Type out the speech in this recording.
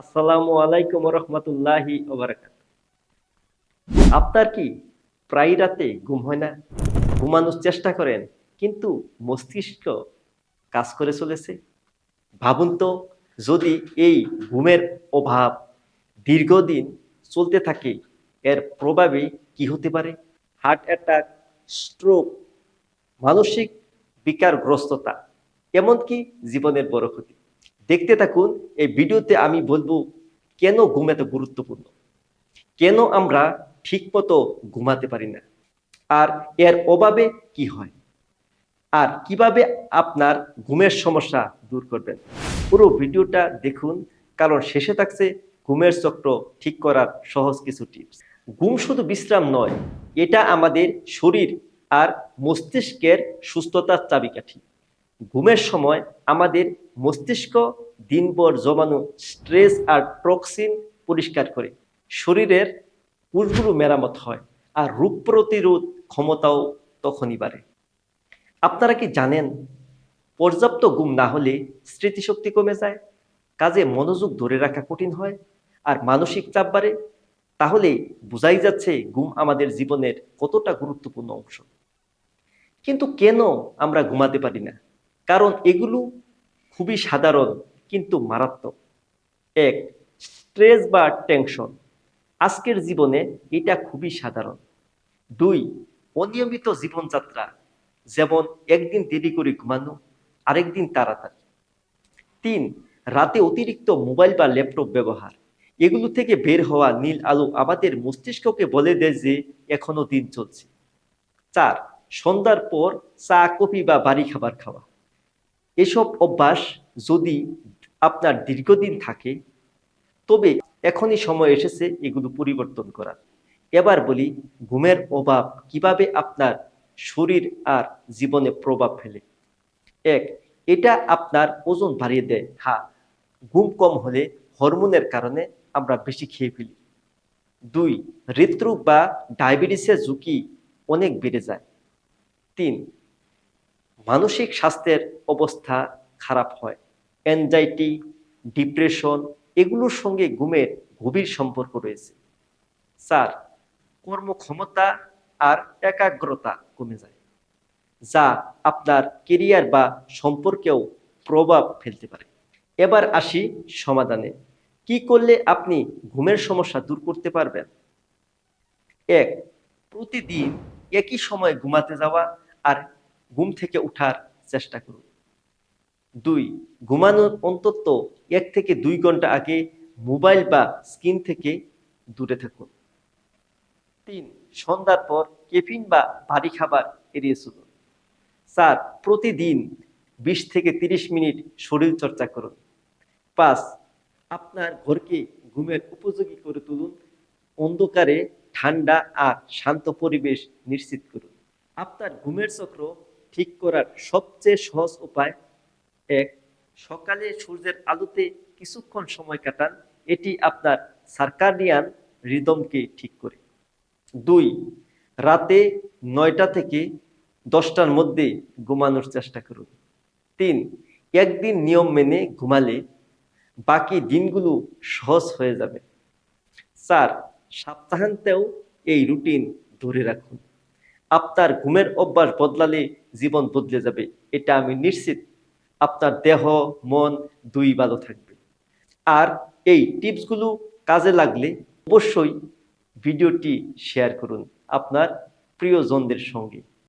আসসালামু আলাইকুম রহমতুল্লাহি ওবারাকাত। আপনার কি প্রায় রাতে ঘুম হয় না? ঘুমানোর চেষ্টা করেন, কিন্তু মস্তিষ্ক কাজ করে চলেছে। ভাবুন তো, যদি এই ঘুমের অভাব দীর্ঘদিন চলতে থাকে, এর প্রভাবে কি হতে পারে? হার্ট অ্যাটাক, স্ট্রোক, মানসিক বিকারগ্রস্ততা, এমনকি জীবনের বড় ক্ষতি। দেখতে থাকুন, এই ভিডিওতে আমি বলব কেন ঘুম এত গুরুত্বপূর্ণ? কেন আমরা ঠিকমতো ঘুমাতে পারি না? আর এর অভাবে কি হয়? আর কীভাবে আপনার ঘুমের সমস্যা দূর করবেন? পুরো ভিডিওটা দেখুন, কারণ শেষে থাকছে ঘুমের চক্র ঠিক করার সহজ কিছু টিপস ঘুম শুধু বিশ্রাম নয়, এটা আমাদের শরীর আর মস্তিষ্কের সুস্থতার চাবিকাঠি। ঘুমের সময় আমাদের মস্তিষ্ক দিনভর জমানো স্ট্রেস আর টক্সিন পরিষ্কার করে। শরীরের কোষগুলো মেরামত হয় আর রোগ প্রতিরোধ ক্ষমতাও তখনই বাড়ে। আপনারা কি জানেন, পর্যাপ্ত ঘুম না হলে স্মৃতিশক্তি কমে যায়, কাজে মনোযোগ ধরে রাখা কঠিন হয় আর মানসিক চাপ বাড়ে? তাহলে বোঝাই যাচ্ছে ঘুম আমাদের জীবনের কতটা গুরুত্বপূর্ণ অংশ। কিন্তু কেন আমরা ঘুমাতে পারি না? কারণ এগুলো খুবই সাধারণ, কিন্তু মারাত্মক। এক স্ট্রেস বা টেনশন আজকের জীবনে এটা খুবই সাধারণ। দুই, অনিয়মিত জীবনযাত্রা। যেমন একদিন দেরি করে ঘুমানো, আরেকদিন তাড়াতাড়ি। তিন, রাতে অতিরিক্ত মোবাইল বা ল্যাপটপ ব্যবহার। এগুলো থেকে বের হওয়া নীল আলো আমাদের মস্তিষ্ককে বলে দেয় যে এখনও দিন চলছে। চার, সন্ধ্যার পর চা, কফি বা বাড়ি খাবার খাওয়া। এসব অভ্যাস যদি আপনার দীর্ঘদিন থাকে, তবে এখনই সময় এসেছে এগুলো পরিবর্তন করার। এবার বলি, ঘুমের অভাব কীভাবে আপনার শরীর আর জীবনে প্রভাব ফেলে? এক, এটা আপনার ওজন বাড়িয়ে দেয়। হ্যাঁ ঘুম কম হলে হরমোনের কারণে আমরা বেশি খেয়ে ফেলি। দুই, হৃদরোগ বা ডায়াবেটিসের ঝুঁকি অনেক বেড়ে যায়। তিন মানসিক স্বাস্থ্যের অবস্থা খারাপ হয়। অ্যাংজাইটি ডিপ্রেশন এগুলোর সঙ্গে ঘুমের গভীর সম্পর্ক রয়েছে। চার কর্মক্ষমতা আর একাগ্রতা কমে যায়, যা আপনার কেরিয়ার বা সম্পর্কেও প্রভাব ফেলতে পারে। এবার আসি সমাধানে। কি করলে আপনি ঘুমের সমস্যা দূর করতে পারবেন? এক, প্রতিদিন একই সময় ঘুমাতে যাওয়া আর ঘুম থেকে উঠার চেষ্টা করুন। দুই, ঘুমানোর অন্তত এক থেকে দুই ঘণ্টা আগে মোবাইল বা স্ক্রিন থেকে দূরে থাকুন। তিন, সন্ধ্যার পর কেফিন বা ভারী খাবার এড়িয়ে চলুন। চার, প্রতিদিন বিশ থেকে তিরিশ মিনিট শরীর চর্চা করুন। পাঁচ, আপনার ঘরকে ঘুমের উপযোগী করে তুলুন। অন্ধকারে ঠান্ডা আর শান্ত পরিবেশ নিশ্চিত করুন। আপনার ঘুমের চক্র ঠিক করার সবচেয়ে সহজ উপায় এক, সকালে সূর্যের আলোতে কিছুক্ষণ সময় কাটান। এটি আপনার সার্কাডিয়ান রিদমকে ঠিক করে। দুই, রাতে নয়টা থেকে দশটার মধ্যে ঘুমানোর চেষ্টা করুন। তিন, একদিন নিয়ম মেনে ঘুমালে বাকি দিনগুলো সহজ হয়ে যাবে। চার, সপ্তাহান্তেও এই রুটিন ধরে রাখুন। আপনার ঘুমের অভ্যাস বদলালে জীবন বদলে যাবে, এটা আমি নিশ্চিত। আপনার দেহ, মন দুই ভালো থাকবে। আর এই টিপসগুলো কাজে লাগলে অবশ্যই ভিডিওটি শেয়ার করুন আপনার প্রিয়জনদের সঙ্গে।